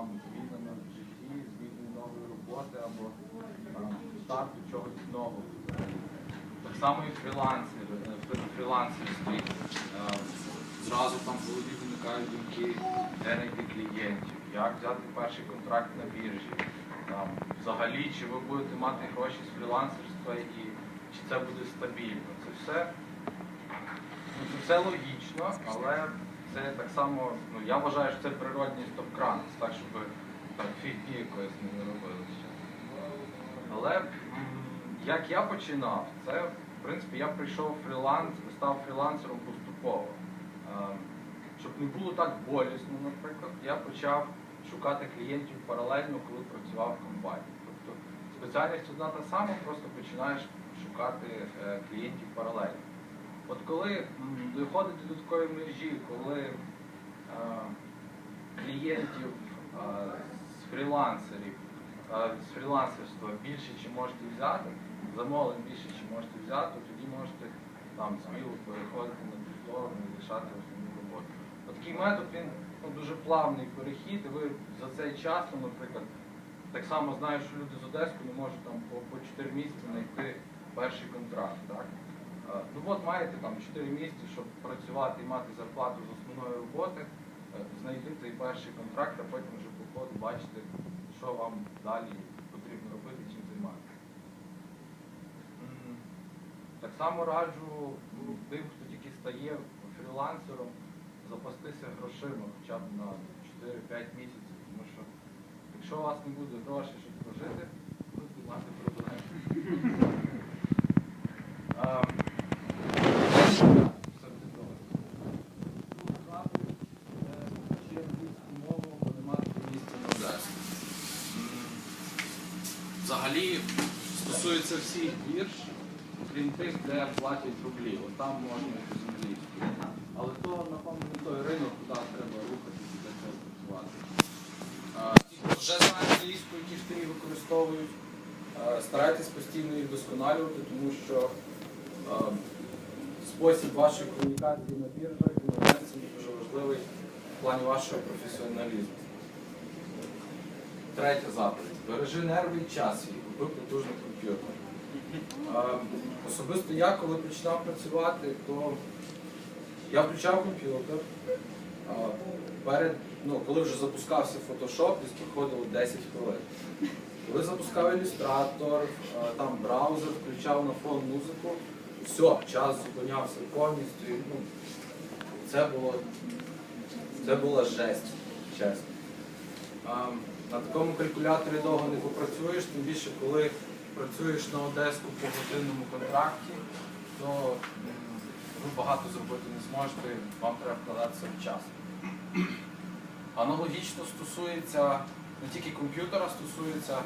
там змінами в житті, зміни нової роботи або старту чогось нового. Так само і фрілансери, е, фрілансерстві. Е, Зразу там в голові виникають думки, де знайти клієнтів, як взяти перший контракт на біржі. Там, взагалі, чи ви будете мати гроші з фрілансерства і чи це буде стабільно. Це все, ну, це все логічно, але це так само, ну я вважаю, що це природній стоп-кран, так, щоб так фігні якоїсь не робилося. Але як я починав, це в принципі я прийшов фріланс, став фрілансером поступово. Щоб не було так болісно, наприклад, я почав шукати клієнтів паралельно, коли працював в компанії. Тобто спеціальність одна та сама, просто починаєш шукати е, клієнтів паралельно. От коли м, доходить до такої межі, коли е, клієнтів е, з фрілансерів, е, з фрілансерства більше чи можете взяти, замовлень більше чи можете взяти, тоді можете там сміло переходити на повторну і лишати основну роботу. От такий метод він ну, дуже плавний перехід, і ви за цей час, ну, наприклад, так само знаю, що люди з Одеску не можуть там по 4 місяці знайти перший контракт. Так? Е, Ну от маєте там 4 місяці, щоб працювати і мати зарплату з основної роботи, е, знайти цей перший контракт, а потім вже по ходу бачити, що вам далі потрібно робити, чим займатися. Так само раджу ну, тим, хто тільки стає фрілансером, запастися грошима хоча б на 4-5 місяців, тому що якщо у вас не буде грошей, щоб прожити, будете мати проблеми. Ем, все буде добре. Друга заповідь, е, вчи англійську мову, бо нема такого місця на Одесі. М, Взагалі стосується всіх бірж, крім тих, де платять рублі. От там можна і з англійською. Але то, напевно, не той ринок, куди треба рухатися для цього працювати. Ті, хто вже знає англійську, які в тирі використовують, старайтесь постійно їх вдосконалювати, тому що спосіб вашої комунікації на біржах і ринці дуже важливий в плані вашого професіоналізму. Третя заповідь. Бережи нерви і час свій, купи потужний комп'ютер. Особисто я, коли починав працювати, то я включав комп'ютер. Перед, ну, коли вже запускався Photoshop, десь проходило 10 хвилин. Коли запускав ілюстратор, там браузер, включав на фон музику, все, час зупинявся повністю. Ну, це було це була жесть, чесно. На такому калькуляторі довго не попрацюєш, тим більше коли працюєш на Одеску по годинному контракті, то ви багато зробити не зможете, вам треба вкладатися в час. Аналогічно стосується не тільки комп'ютера, стосується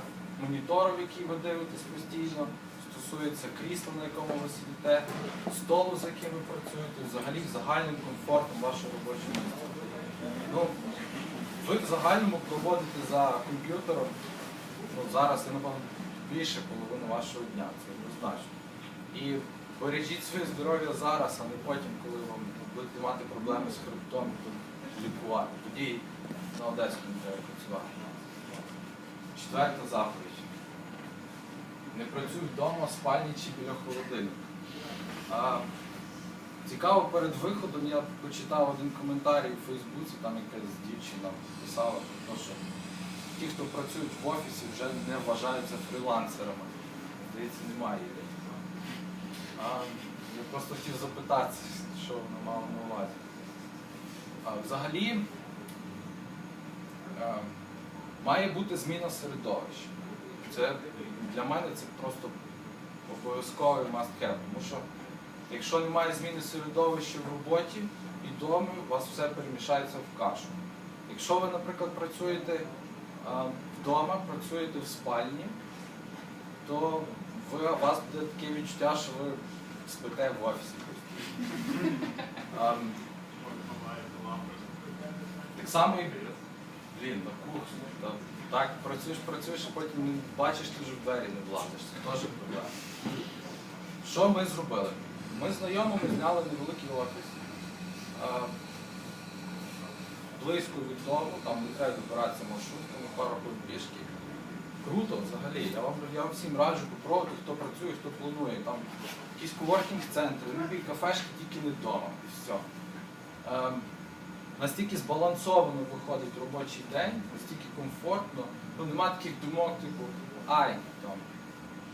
моніторів, які ви дивитесь постійно, стосується крісла, на якому ви сидите, столу, за яким ви працюєте, взагалі загальним комфортом вашого робочого місця. Ну, ви в загальному проводите за комп'ютером, ну зараз я напевно більше половини вашого дня, це однозначно. І бережіть своє здоров'я зараз, а не потім, коли вам будете мати проблеми з хребтом, то лікувати. Тоді на Одеському треба працювати. Четверта заповідь. Не працюй вдома, в спальні чи біля холодильника. А, Цікаво, перед виходом я почитав один коментарій у Фейсбуці, там якась дівчина писала про те, що ті, хто працюють в офісі, вже не вважаються фрілансерами. Здається, немає. А, я просто хотів запитати, що вона мала на увазі. А, взагалі а, має бути зміна середовища. Це для мене це просто обов'язковий must have, тому що Якщо немає зміни середовища в роботі і вдома, у вас все перемішається в кашу. Якщо ви, наприклад, працюєте вдома, працюєте в спальні, то ви, у вас буде таке відчуття, що ви спите в офісі. Так само і блін, на кухні. Так, працюєш, працюєш, а потім не бачиш, ти вже в двері не влазиш. Це теж проблема. Що ми зробили? Ми знайомими зняли невеликий офіс. Близько від дому, там не треба добиратися маршрутками, пару хвилин пішки. Круто взагалі. Я вам я всім раджу попробувати, хто працює, хто планує. Там якісь коворкінг-центри, любі кафешки, тільки не вдома. І все. Ем, настільки збалансовано виходить робочий день, настільки комфортно, ну нема таких думок, типу, ай, там,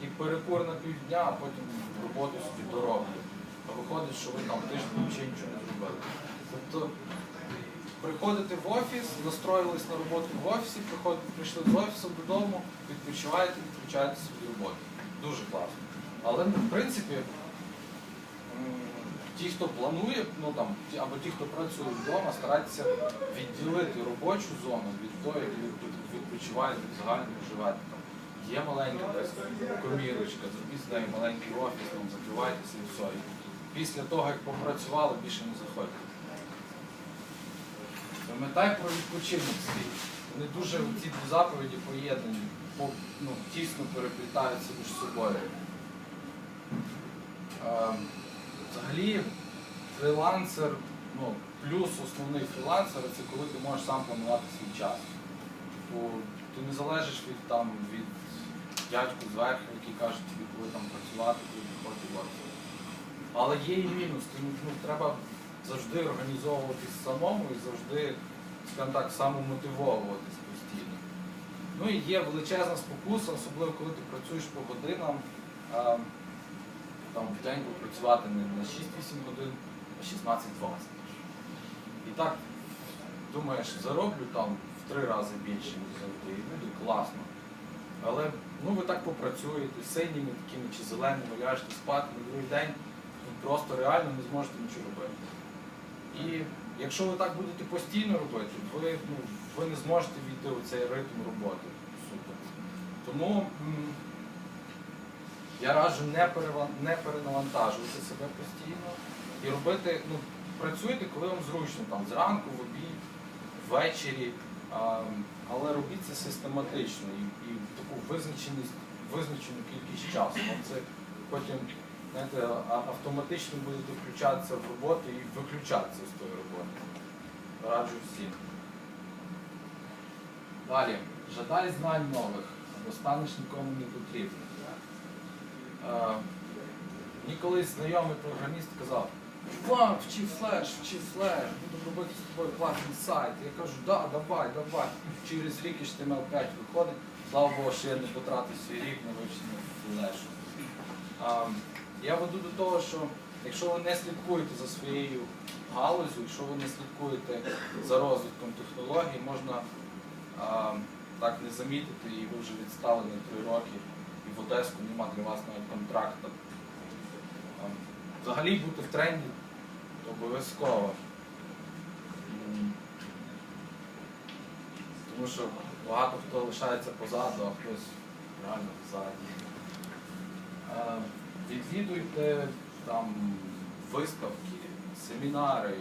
і перекур на півдня, а потім роботу собі дороблю. А виходить, що ви там тиждень взагалі нічого не зробили. Тобто приходите в офіс, настроїлись на роботу в офісі, прийшли з офісу додому, відпочиваєте, відключаєтеся від роботи. Дуже класно. Але в принципі, ті, хто планує, ну там, або ті, хто працює вдома, старайтеся відділити робочу зону від тої, де відпочиваєте, взагалі живете. Є маленька комірочка, зробіть з нею маленький офіс, там, закривайтеся і все. І після того, як попрацювали, більше не заходьте. Пам'ятай про відпочинок свій. Вони дуже ці дві заповіді поєднані, по- ну, тісно переплітаються між собою. Ем, Взагалі, фрілансер, ну, плюс основний фрілансера це коли ти можеш сам планувати свій час. Бо ти не залежиш від, там, від дядьку зверху, який каже тобі, коли там працювати, коли приходити. Але є і мінус, тому ну, треба завжди організовуватись самому і завжди, скажімо так, самомотивовуватись постійно. Ну і є величезна спокуса, особливо коли ти працюєш по годинам, там в день попрацювати не на 6-8 годин, а 16-20. І так думаєш, зароблю там в три рази більше, ніж завжди, і буде класно. Але ну ви так попрацюєте, синіми такими чи зеленими ляжете спати на другий день, ви просто реально не зможете нічого робити. І якщо ви так будете постійно робити, ви, ну, ви не зможете війти у цей ритм роботи. Супер. Тому я раджу не, перева- не перенавантажувати себе постійно і робити, ну, працюйте, коли вам зручно, там, зранку, в обід, ввечері, а, але робіть це систематично і, і таку визначеність, визначену кількість часу. Вам це потім знаєте, автоматично будете включатися в роботу і виключатися з тої роботи. Раджу всім. Далі. Жадай знань нових, або станеш нікому не потрібним. Е, Мені колись знайомий програміст казав, чувак, вчи флеш, вчи флеш, буду робити з тобою класний сайт. Я кажу, да, давай, давай. Через рік HTML5 виходить, слава Богу, що я не потратив свій рік на вивчення флешу. Я веду до того, що якщо ви не слідкуєте за своєю галузю, якщо ви не слідкуєте за розвитком технологій, можна а, так не замітити, і ви вже відстали на три роки, і в Одеску нема для вас навіть контракту. Взагалі бути в тренді обов'язково. Тому що багато хто лишається позаду, а хтось реально ззаді. Відвідуйте там виставки, семінари,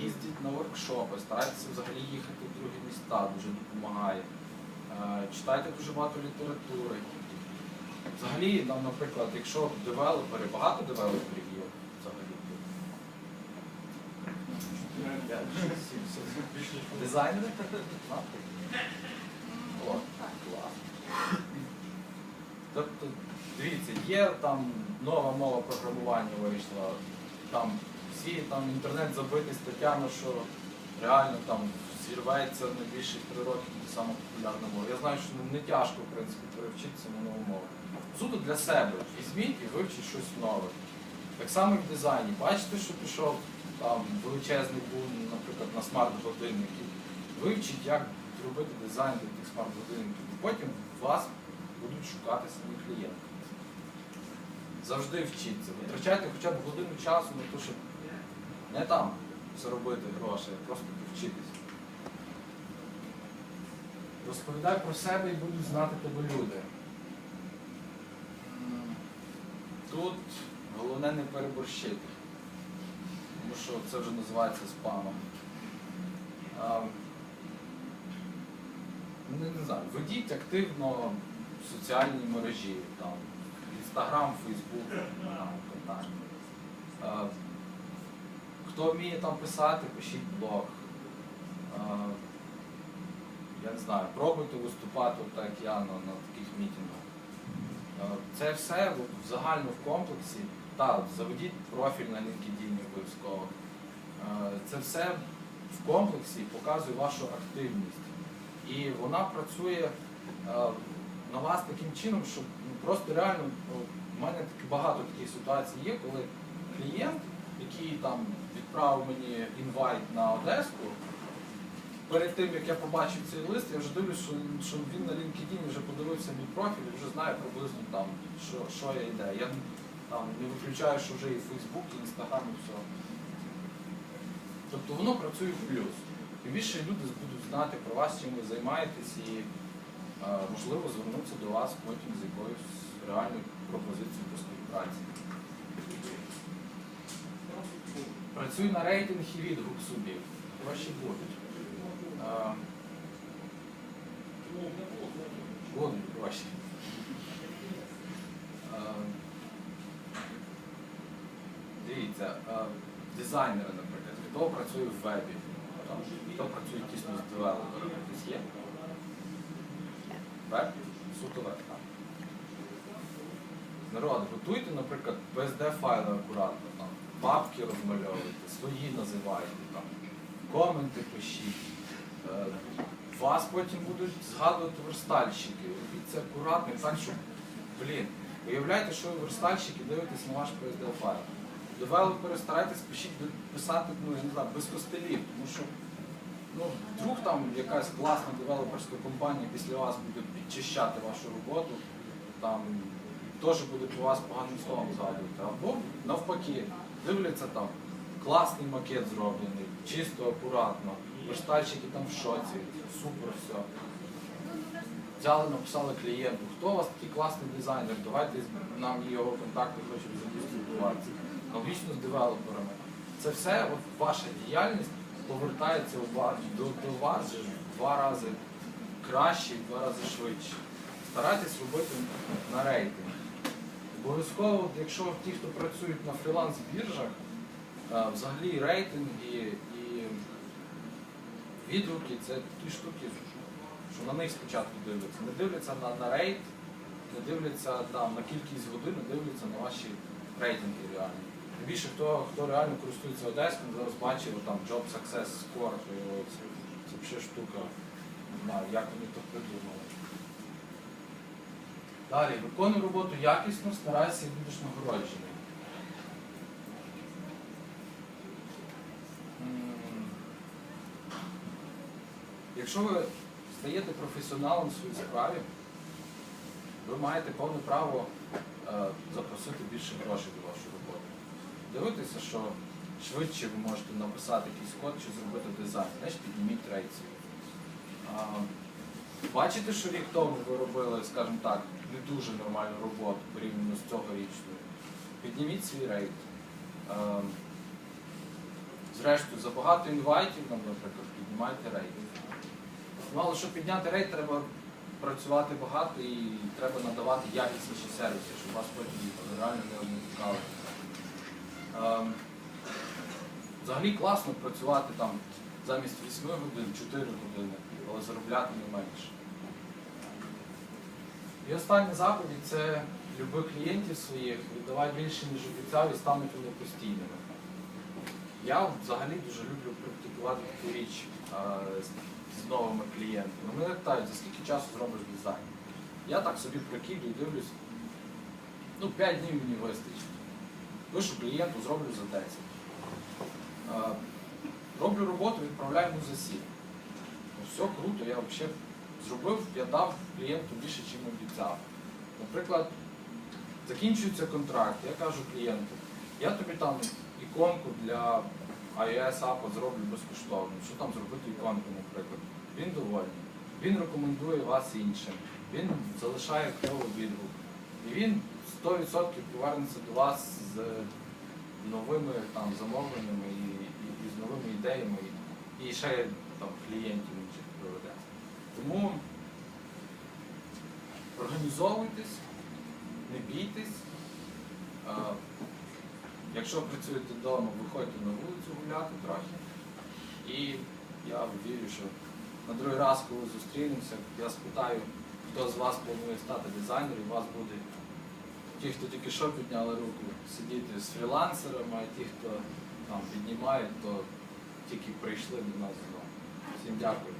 їздіть на воркшопи, старайтеся взагалі їхати в другі міста, дуже допомагає. Е, Читайте дуже багато літератури. Взагалі, нам, наприклад, якщо девелопери, багато девелоперів є взагалі. Дизайнери? Клас. Тобто, дивіться, є там нова мова програмування вийшла, там всі там інтернет забитий статтями, що реально там зірветься найбільше три роки саме популярна мова. Я знаю, що не тяжко, в принципі, перевчитися на нову мову. Суто для себе. Візьміть і вивчіть щось нове. Так само і в дизайні. Бачите, що пішов там величезний бум, наприклад, на смарт-годинники. Вивчіть, як зробити дизайн для тих смарт-годинників. Потім вас будуть шукати самі клієнти. Завжди вчіться. Витрачайте хоча б годину часу на те, щоб не там заробити гроші, а просто повчитися. Розповідай про себе і будуть знати тебе люди. Тут головне не переборщити, тому що це вже називається спамом. Не, не знаю, ведіть активно соціальні мережі, там, Інстаграм, Фейсбук, там, Хто вміє там писати, пишіть блог. Я не знаю, пробуйте виступати, так як я на, на таких мітингах. Е, Це все в загально в комплексі. Так, заведіть профіль на LinkedIn обов'язково. Е, Це все в комплексі показує вашу активність. І вона працює е, на вас таким чином, що ну, просто реально ну, в мене таки багато таких ситуацій є, коли клієнт, який там відправив мені інвайт на Одеску, перед тим як я побачив цей лист, я вже дивлюсь, що, він на LinkedIn вже подивився мій профіль і вже знає приблизно там, що, що я йде. Я там не виключаю, що вже і Facebook, і Instagram, і все. Тобто воно працює в плюс. Тим більше люди будуть знати про вас, чим ви займаєтесь, і можливо звернутися до вас потім з якоюсь реальною пропозицією по співпраці. Працюй на рейтинг і відгук собі. Ваші будуть. Будуть. Е, Дивіться, дизайнери, наприклад, хто працює в вебі, хто працює тісно з девелоперами, десь є? Веб? Суто веб. Народ, готуйте, наприклад, BSD файли акуратно, там, папки розмальовуйте, свої називайте, там, коменти пишіть. Е, Вас потім будуть згадувати верстальщики. Робіть це акуратно, так, щоб, блін, уявляйте, що ви верстальщики дивитесь на ваш PSD файл. Девелопери старайтесь пишіть, писати, ну, я не знаю, без костелів, тому що ну, вдруг там якась класна девелоперська компанія після вас буде підчищати вашу роботу, там теж буде про вас поганим словом згадувати. Або навпаки, дивляться там, класний макет зроблений, чисто, акуратно, верстальщики там в шоці, супер все. Взяли, написали клієнту, хто у вас такий класний дизайнер, давайте нам його контакти хочемо спілкуватися. Аналогічно з девелоперами. Це все, от ваша діяльність повертається до, до вас в два рази краще, в два рази швидше. Старайтесь робити на рейтинг. Обов'язково, якщо ті, хто працюють на фріланс-біржах, взагалі рейтинги і відгуки це ті штуки, що на них спочатку дивляться. Не дивляться на, на рейт, не дивляться там, на кількість годин, не дивляться на ваші рейтинги реальні. Більше хто, хто реально користується Одеском, зараз бачив там Job Success Score, це, це взагалі штука. Не знаю, як вони то придумали. Далі, виконуй роботу якісно, старайся і будеш нагороджений. Якщо ви стаєте професіоналом в своїй справі, ви маєте повне право е, запросити більше грошей до вашої роботи. Дивитися, що швидше ви можете написати якийсь код чи зробити дизайн, значить підніміть. А, Бачите, що рік тому ви робили, скажімо так, не дуже нормальну роботу порівняно з цьогорічною. Підніміть свій рейд. Зрештою, за багато інвайтів, наприклад, піднімайте рейд. Ну, але щоб підняти рейд, треба працювати багато і треба надавати якісніші сервіси, щоб вас потім реально не обмежували. Ем, Взагалі класно працювати там замість 8 годин, 4 години, але заробляти не менше. І останній заповідь це люби клієнтів своїх, віддавай більше, ніж обіцяв, і стануть вони постійними. Я взагалі дуже люблю практикувати таку річ а, з, новими клієнтами. Мене питають, за скільки часу зробиш дизайн? Я так собі прикидую, дивлюсь, ну 5 днів мені вистачить. Пишу клієнту, зроблю за 10. Роблю роботу, відправляю йому за 7. Ну, все круто, я взагалі зробив, я дав клієнту більше, ніж обіцяв. Наприклад, закінчується контракт, я кажу клієнту, я тобі там іконку для iOS апа зроблю безкоштовно. Що там зробити іконку, наприклад? Він довольний. Він рекомендує вас іншим. Він залишає кльовий відгук. І він 100% повернеться до вас з новими там, замовленнями і, і, і з новими ідеями, і, ще там, клієнтів інших приведе. Тому організовуйтесь, не бійтесь. Якщо працюєте вдома, виходьте на вулицю гуляти трохи. І я вірю, що на другий раз, коли зустрінемося, я спитаю, хто з вас планує стати дизайнером, і у вас буде ті, хто тільки що підняли руку, сидіти з фрілансерами, а ті, хто там піднімають, то тільки прийшли до нас знову. Всім дякую.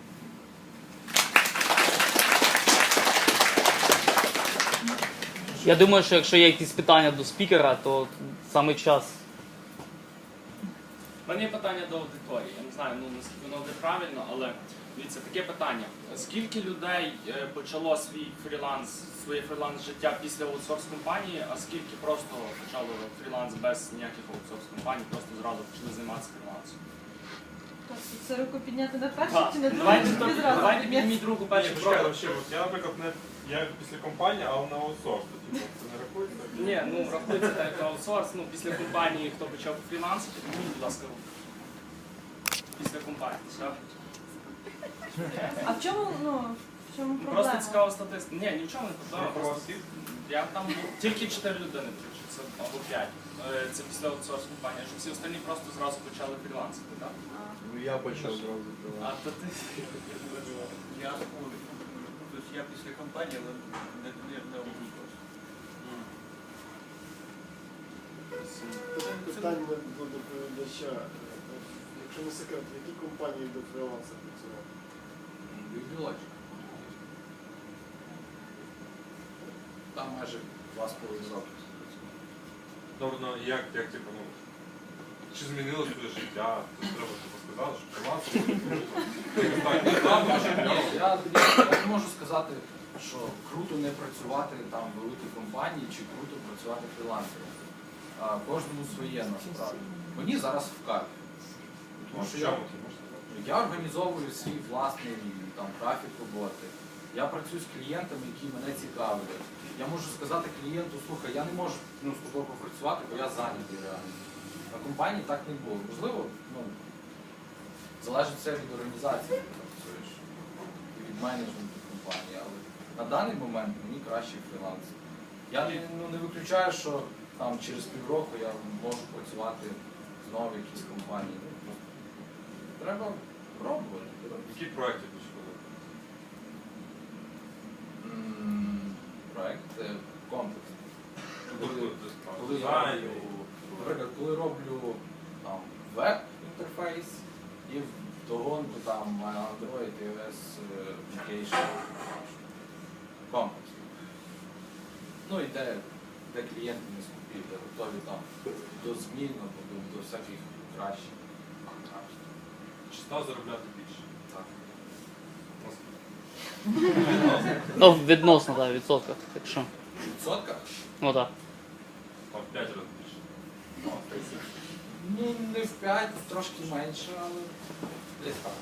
Я думаю, що якщо є якісь питання до спікера, то саме час. У мене є питання до аудиторії. Я не знаю, ну наскільки воно буде правильно, але дивіться, таке питання. Скільки людей е, почало свій фріланс, своє фріланс життя після аутсорс компанії, а скільки просто почало фріланс без ніяких аутсорс компаній, просто зразу почали займатися фрілансом? Це руку підняти на першу чи на другу? Давайте, давайте підніміть руку от я, наприклад, не я після компанії, але на аутсорс. Типу, це не рахується? Ні, ну рахується так як аутсорс. Ну після компанії, хто почав фрілансити, підніміть, будь ласка, руку. Після компанії. все. А в чому, ну, в чому Ну, проблема? Просто цікава статистика. Ні, ні в чому не проблема. Просто всіх? я там був тільки 4 людини прийшли, або 5. Е, Це після аутсорс компанії, що всі остальні просто зразу почали фрілансити, так? Ну я почав зразу А то ти. Я рахую. Я після компанії, але не, не, не обов'язково. Питання до доповідача. Якщо не секрет, в якій компанії до фріланса працював? Там майже два з половиною роки. Добре, ну як, як типу, ну, чи змінилось твоє життя? Тобто треба, сказати, що фріланс, так, там дуже кльово. Я, я не можу сказати, що круто не працювати там в великій компанії чи круто працювати фрілансером. А, Кожному своє насправді. Мені зараз в кайф. Тому що я, я організовую свій власний там, графік роботи. Я працюю з клієнтами, які мене цікавлять. Я можу сказати клієнту, слухай, я не можу ну, з тобою попрацювати, бо я зайнятий реально. На компанії так не було. Можливо, ну, залежить все від організації, де працюєш, і від менеджменту компанії. Але на даний момент мені краще фріланс. Я не, ну, не виключаю, що там через півроку я можу працювати знову в якійсь компанії. Ну, треба пробувати. Які проекти ти школи? М, Проект е, комплексний. Коли- коли я Дизайн, наприклад, коли роблю там веб-інтерфейс і вдогонку там Android, iOS, е, application комплекс. Ну і де, де клієнти не скупі, де готові там до змін або до, до всяких кращих. Чи став заробляти більше? Так. Ну, відносно, так, в відсотках. Якщо. В відсотках? Ну так. Там в 5 разів. Ну, Ну, не в 5, трошки менше, але десь так.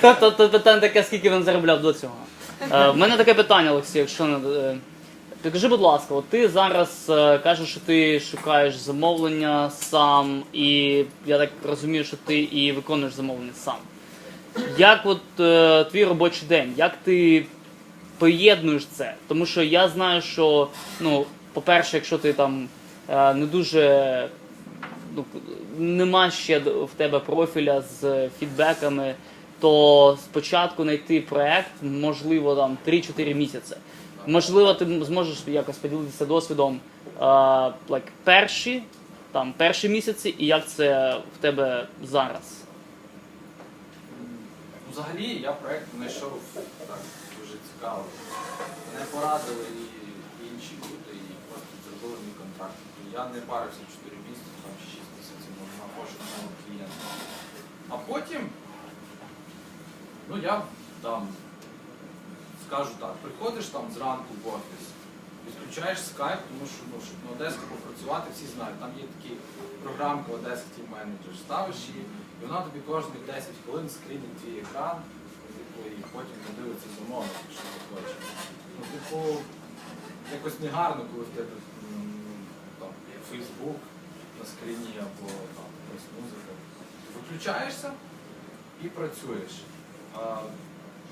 То, то, то, питання таке, скільки він заробляв до цього. Е, в мене таке питання, Олексій, якщо не. е, будь ласка, от ти зараз е, кажеш, що ти шукаєш замовлення сам, і я так розумію, що ти і виконуєш замовлення сам. Як от е, твій робочий день? Як ти поєднуєш це? Тому що я знаю, що, ну, по-перше, якщо ти там е, не дуже ну, нема ще в тебе профіля з фідбеками, то спочатку знайти проект, можливо, там 3-4 місяці. Можливо, ти зможеш якось поділитися досвідом е, like, перші, там, перші місяці, і як це в тебе зараз. Взагалі я проєкт знайшов так дуже цікаво. Мене порадили і інші люди, зробили мій. Я не парився 4 місяці, там чи 6 місяців на пошук нового клієнта. А потім, ну я там скажу так, приходиш там зранку в офіс, відключаєш скайп, тому що ну, щоб на Одеску попрацювати, всі знають, там є такі програмки Одеса Team Manager, ставиш її, і вона тобі кожні 10 хвилин скрінить твій екран, типу, і потім подивиться замовник, що ти хочеш. Ну, типу, якось негарно, коли в тебе Фейсбук на скріні або там якась музика. Виключаєшся і працюєш. А,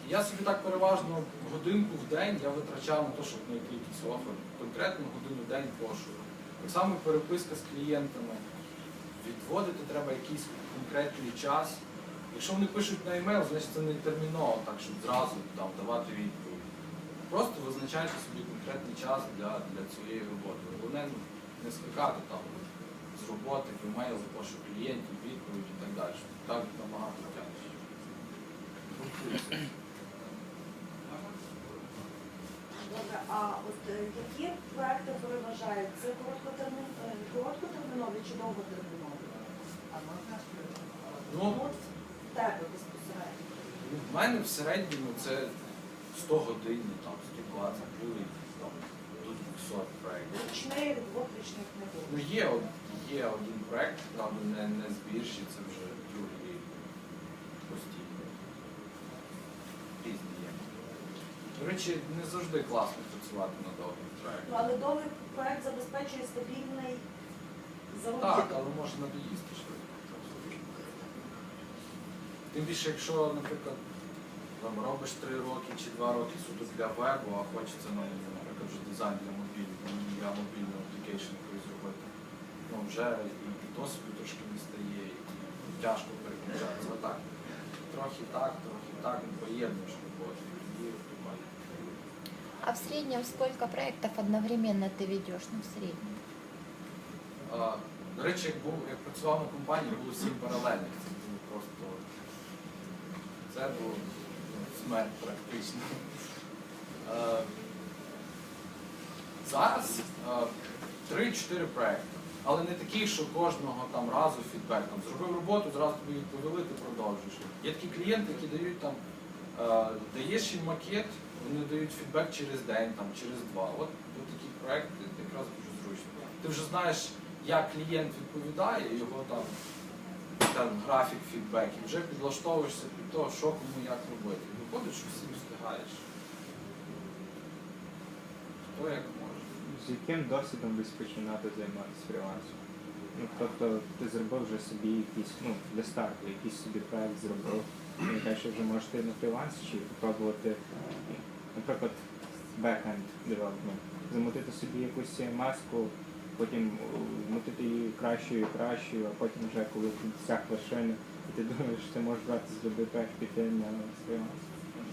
я собі так переважно годинку в день я витрачав на те, щоб знайти якийсь офер, конкретну годину в день пошуку. Так само переписка з клієнтами, відводити треба якийсь конкретний час. Якщо вони пишуть на емейл, значить це не терміново, так щоб зразу там давати відповідь. Просто визначайте собі конкретний час для, для цієї роботи. Головне не скакати там з роботи, емейл, пошук клієнтів, відповідь і так далі. Так набагато тяжче. Добре, а от е, які проекти переважають? Це е, короткотермінові чи довготермінові? А можна Ну, ну в тебе безпосередньо. в мене в середньому це 100 годин, там, 120 гривень. 500 проєктів. Річних, двох річних не було. Ну, є, од- є один проєкт, правда, не, не збільші, це вже другий постійно. Різні є. До речі, не завжди класно працювати на довгих Ну, але довгий проєкт забезпечує стабільний Так, але можна доїсти швидко. Тим більше, якщо, наприклад, там робиш 3 роки чи 2 роки суто для вебу, а хочеться, ну, наприклад, вже дизайн для мобільного, ну, я мобільний аплікейшн зробити. Ну, вже і, досвіду трошки не стає, і тяжко переключатися. Отак. Трохи так, трохи так, ну, поєднуєш роботу. А в среднем сколько проектов одновременно ты ведешь? Ну, в среднем. А, До речі, як був, як працював на компанії, було сім паралельних. Це було просто це було смерть практично. Е, Зараз е, 3-4 проекти. Але не такі, що кожного там разу фідбек. Там, зробив роботу, зразу тобі відповіли, ти продовжуєш. Є такі клієнти, які дають там, е, даєш їм макет, вони дають фідбек через день, там, через два. От, от такі проекти якраз дуже зручно. Ти вже знаєш, як клієнт відповідає, його там, там графік фідбеків, вже підлаштовуєшся під того, що кому як робити. Виходить, що всім встигаєш. Хто як. З яким досвідом десь починати займатися фрілансом? Ну, тобто ти зробив вже собі якийсь, ну, для старту, якийсь собі проект зробив. Кажеш, що вже можеш йти на фріланс чи спробувати, наприклад, backend development, замутити собі якусь маску, потім о, мутити її кращою і кращою, а потім вже коли ти досяг вершини, і ти думаєш, що ти можеш брати з проект піти на фріланс.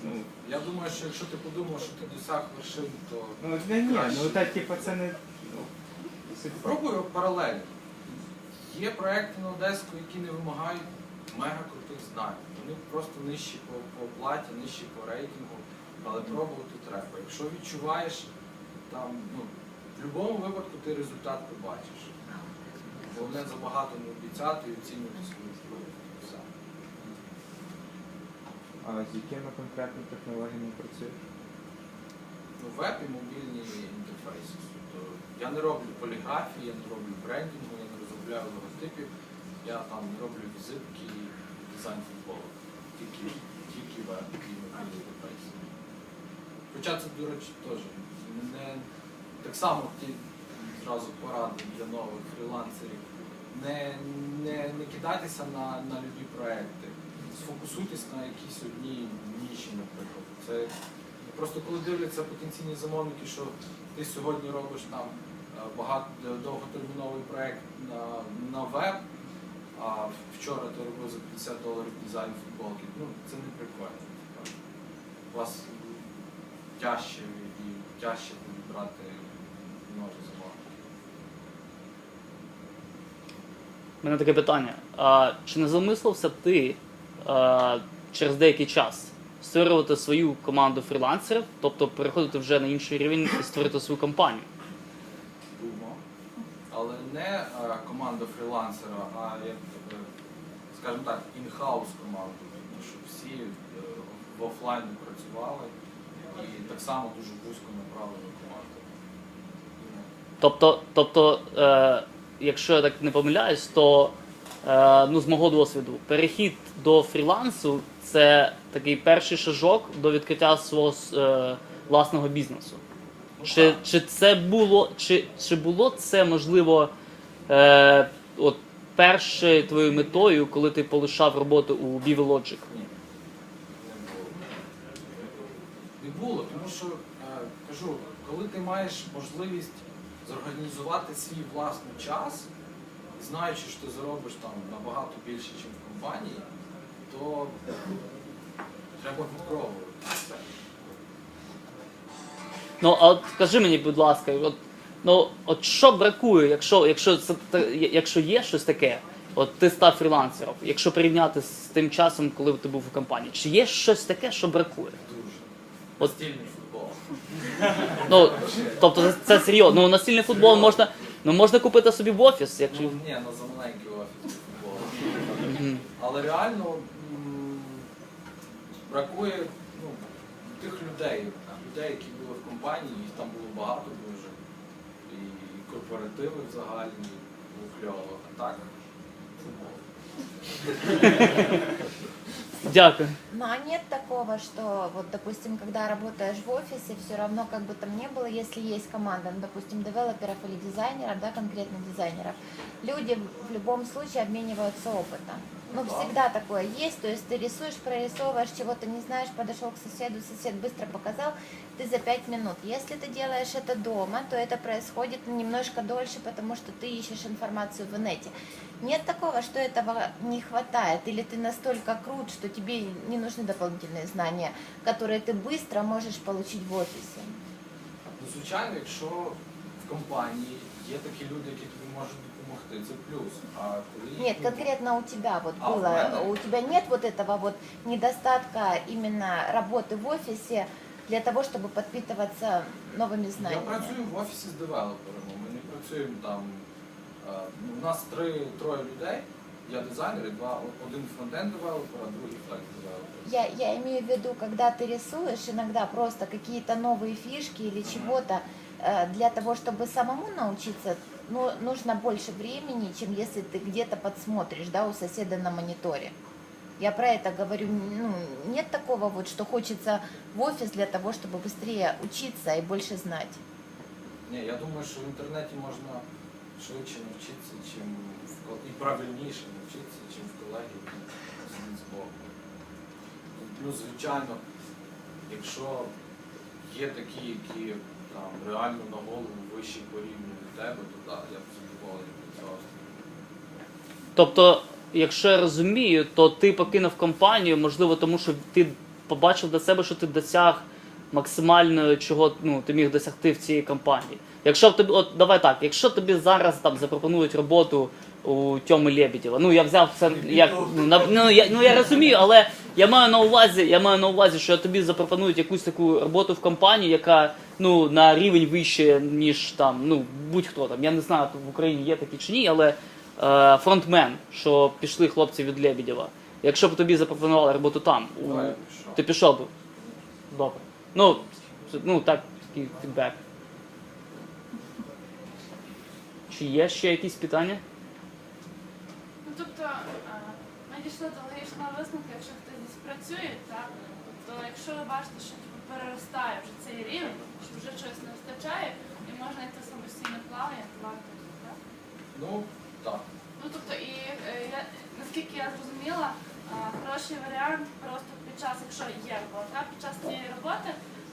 Ну, Я думаю, що якщо ти подумав, що ти досяг вершин, то ну, не, ні, Краще. ну так, типу, це не. Ну, паралельно. Є проекти на Одеску, які не вимагають мега крутих знань. Вони просто нижчі по, по оплаті, нижчі по рейтингу, але пробувати треба. Якщо відчуваєш, там, ну, в будь-якому випадку ти результат побачиш. Головне забагато не обіцяти і оцінювати свою впливу. Все. А з якими конкретно технологіями працюєш? Ну, веб і мобільні інтерфейси. Тобто я не роблю поліграфії, я не роблю брендингу, я не розробляю логотипів, я там не роблю візитки і дизайн футболу. Тільки, тільки веб і мобільні інтерфейси. Хоча це, до речі, теж не так само ті зразу поради для нових фрілансерів. Не, не, не кидайтеся на, на любі проекти. Сфокусуйтесь на якійсь одній ніші, наприклад. Це Просто коли дивляться потенційні замовники, що ти сьогодні робиш там е, багато довготерміновий проект на, на веб, а вчора ти робив за 50 доларів дизайн футболки, ну це не прикольно. У вас тяжче і тяжче буде брати нові замовники. У мене таке питання. А, чи не замислився ти через деякий час створювати свою команду фрілансерів, тобто переходити вже на інший рівень і створити свою компанію? Думав. Але не е, команда фрілансера, а як, е, скажімо так, інхаус команду, тому що всі е, в офлайні працювали і так само дуже вузько направлену команду. Тобто, тобто е, якщо я так не помиляюсь, то е, ну, з мого досвіду, перехід до фрілансу це такий перший шажок до відкриття свого е, власного бізнесу. Ну, Чи, чи це було, чи, чи було це можливо е, от першою твоєю метою, коли ти полишав роботу у BeViLogic? Ні. Не було. Не було, тому що е, кажу, коли ти маєш можливість зорганізувати свій власний час, знаючи, що ти заробиш там набагато більше, ніж в компанії, то треба попробувати. Ну, а от скажи мені, будь ласка, от, ну, от що бракує, якщо, якщо, це, та- якщо є щось таке, от ти став фрілансером, якщо порівняти з тим часом, коли ти був у компанії, чи є щось таке, що бракує? Дуже. От- Стільний футбол. Ну, тобто це, це серйозно. Ну, настільний футбол можна, ну, можна купити собі в офіс, якщо. Ну, ні, ну за маленький офіс футбол. Мгм. Але реально м, бракує ну, тих людей, людей, які були в компанії, їх там було багато дуже. І корпоративи в загальні було кльово. А так, футбол. Дякую. Ну а нет такого, что вот, допустим, когда работаешь в офисе, все равно как бы там не было, если есть команда, ну, допустим, девелоперов или дизайнеров, да, конкретно дизайнеров, люди в любом случае обмениваются опытом. Ну, Да. всегда такое есть, то есть ты рисуешь, прорисовываешь, чего-то не знаешь, подошел к соседу, сосед быстро показал, ты за пять минут. Если ты делаешь это дома, то это происходит немножко дольше, потому что ты ищешь информацию в инете. Нет такого, что этого не хватает, или ты настолько крут, что тебе не нужны дополнительные знания, которые ты быстро можешь получить в офисе. Ну, звичайно, якщо в компанії є такі люди, які тобі можуть допомогти, це плюс. А коли Нет, ну, конкретно у тебя вот А, в было, мене? у тебя нет вот этого вот недостатка именно работы в офисе для того, чтобы подпитываться новыми Я знаниями. працюю в офісі з девелоперами. Ми не працюємо там. е, ну, У нас три троє людей. Я дизайнер і два один фронтенд девелопер, а другий флек девелопер. Я, я имею в виду, когда ты рисуешь, иногда просто какие-то новые фишки или чего-то, э, для того, чтобы самому научиться, ну, нужно больше времени, чем если ты где-то подсмотришь, да, у соседа на мониторе. Я про это говорю, ну, нет такого вот, что хочется в офис для того, чтобы быстрее учиться и больше знать. Ні, я думаю, що в інтернеті можна швидше навчитися, чим в кол- і правильніше навчитися, чим в колегії сидіть збоку. Ну, звичайно, якщо є такі, які там реально на голову вищі по рівню від тебе, то так, я б задоволений працював. Тобто, якщо я розумію, то ти покинув компанію, можливо, тому що ти побачив для себе, що ти досяг максимально чого ну, ти міг досягти в цій компанії. Якщо тобі, от давай так, якщо тобі зараз там запропонують роботу у Тьоми Лебедєва, ну я взяв це як ну, на, ну, я, ну я розумію, але я маю на увазі, я маю на увазі, що тобі запропонують якусь таку роботу в компанії, яка ну на рівень вище, ніж там, ну будь-хто там. Я не знаю, в Україні є такі чи ні, але е, фронтмен, що пішли хлопці від Лебедєва. Якщо б тобі запропонували роботу там, у, Давай ти пішов би. Добре. Ну, ну так, такий фідбек. Чи є ще якісь питання? Ну тобто е, ми дійшли до логічного висновку, якщо хтось десь працює, так, то якщо ви бачите, що типу, переростає вже цей рівень, що вже чогось не вистачає, і можна йти самостійне плавання, то варто так. Ну, так. Ну тобто, і е, я, наскільки я зрозуміла, е, хороший варіант просто під час, якщо є робота, під час цієї роботи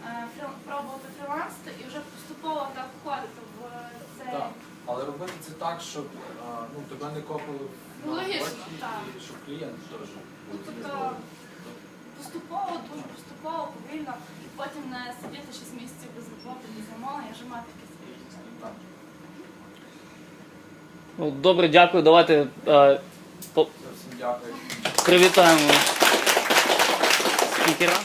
е, пробувати фрілансити і вже поступово так входити в цей. Але робити це так, щоб а, ну, тебе не копали в Ну, логічно, роботі, так. і щоб клієнт теж Ну, був тобто. Поступово, дуже поступово, повільно, і потім не сидіти 6 місяців без роботи, без замовлення, вже мати якийсь вихід. Так. Ну, добре, дякую. Давайте е, по- Всім дякую. привітаємо спікера.